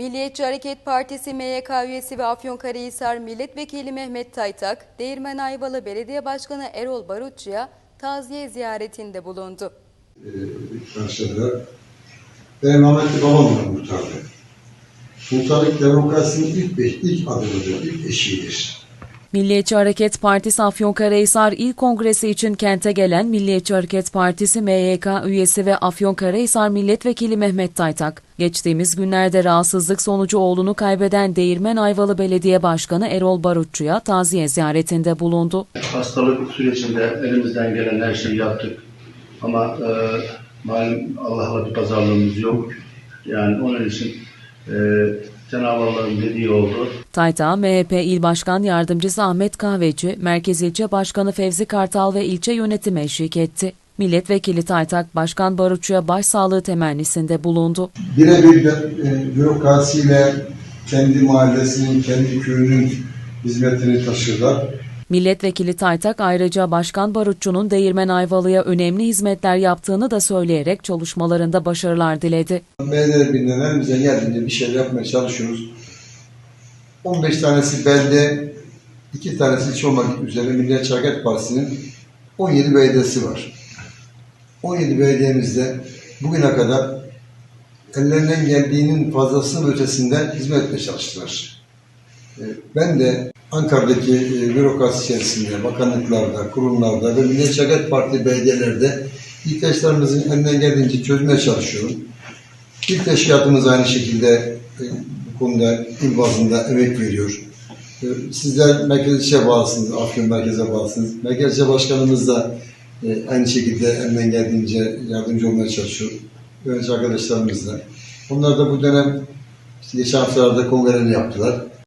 Milliyetçi Hareket Partisi MYK üyesi ve Afyonkarahisar Milletvekili Mehmet Taytak, Değirmen Ayvalı Belediye Başkanı Erol Barutçu'ya taziye ziyaretinde bulundu. karşıladılar. Benim rahmetli babam da muhtardı. Muhtarlık demokrasinin ilk, ilk adımıdır, ilk eşiğidir. Milliyetçi Hareket Partisi Afyonkarahisar İl Kongresi için kente gelen Milliyetçi Hareket Partisi MYK üyesi ve Afyonkarahisar Milletvekili Mehmet Taytak, geçtiğimiz günlerde rahatsızlık sonucu oğlunu kaybeden Değirmen Ayvalı Belediye Başkanı Erol Barutçu'ya taziye ziyaretinde bulundu. Hastalık sürecinde elimizden gelen her şeyi yaptık. Ama e, malum Allah'la bir pazarlığımız yok. Yani onun için e, Cenab-ı Allah'ın dediği oldu. Tayta, MHP İl Başkan Yardımcısı Ahmet Kahveci, Merkez İlçe Başkanı Fevzi Kartal ve ilçe yönetimi eşlik etti. Milletvekili Taytak, Başkan Barutçu'ya başsağlığı temennisinde bulundu. Birebir de e, bürokrasiyle kendi mahallesinin, kendi köyünün hizmetini taşırlar. Milletvekili Taytak ayrıca Başkan Barutçu'nun Değirmen Ayvalı'ya önemli hizmetler yaptığını da söyleyerek çalışmalarında başarılar diledi. MHD Birliği'nden elimize geldiğince bir şey yapmaya çalışıyoruz. 15 tanesi belde, 2 tanesi hiç olmak üzere Milliyetçi Hareket Partisi'nin 17 belediyesi var. 17 belediyemizde bugüne kadar ellerinden geldiğinin fazlasının ötesinde hizmet etmeye çalıştılar. E, Ben de Ankara'daki e, bürokrasi içerisinde, bakanlıklarda, kurumlarda ve Milliyetçi Parti belediyelerde ihtiyaçlarımızın elinden geldiğince çözmeye çalışıyorum. İl teşkilatımız aynı şekilde e, bu konuda il bazında emek veriyor. E, Sizler Merkez İlçe bağlısınız, Afyon Merkez'e bağlısınız. Merkez İlçe Başkanımız da aynı şekilde elinden geldiğince yardımcı olmaya çalışıyor. Yönetici arkadaşlarımız da. Onlar da bu dönem geçen haftalarda kongrelerini yaptılar.